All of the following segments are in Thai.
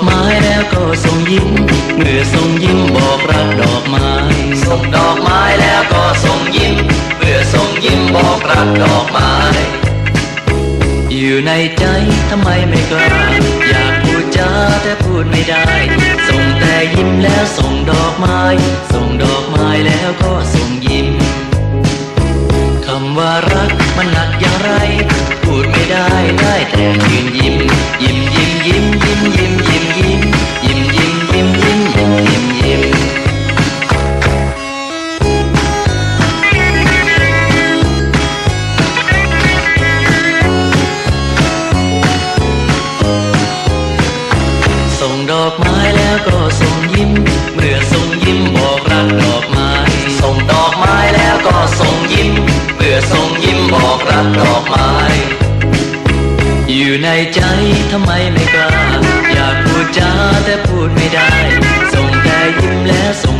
กไม้แล้วก็ส่งยิ้มเมื่อส่งยิ้มบอกรักดอกไม้ส่งดอกไม้แล้วก็ส่งยิ้มเมื่อส่งยิ้มบอกรักดอกไม้อยู่ในใจทำไมไม่กล้าอยากพูดจาแต่พูดไม่ได้ ส่งแต่ยิ้มแล้วส่งดอกไม้ ส่งดอกไม้แล้วก็ส่งยิ้มคำว่ารักมันหนักอย่างไร พูดไม่ได้ได้แต่ยืนยิ้ม่อส่งยิ้มบอกรักดอกไม้ อยู่ในใจทำไมไม่กล้า อยากพูดจาแต่พูดไม่ได้ ส่งแต่ยิ้มแล้วส่ง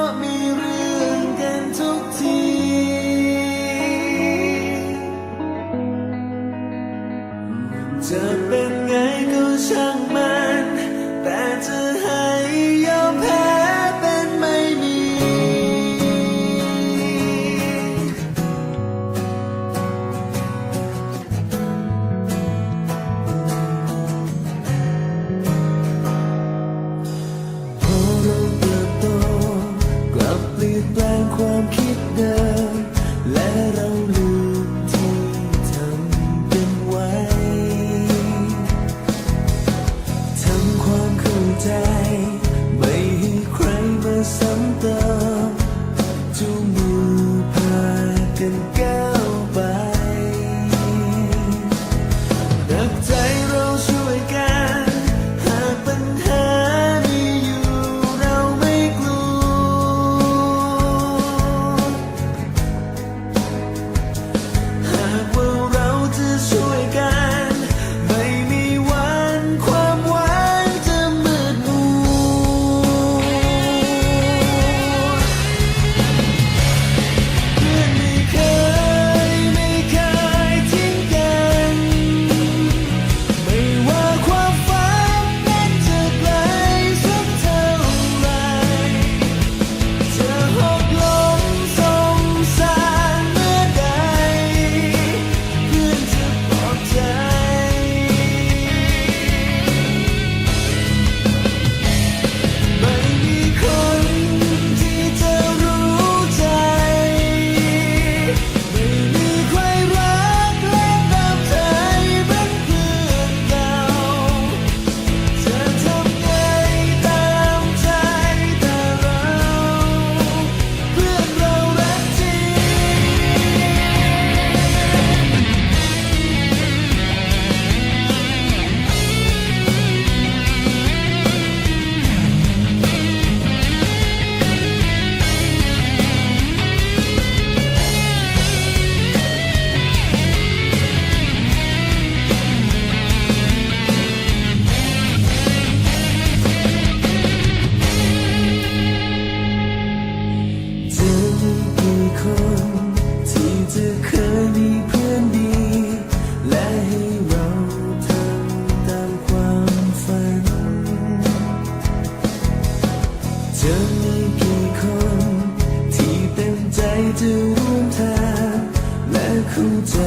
相。 จะร่วมทางและเข้าใจ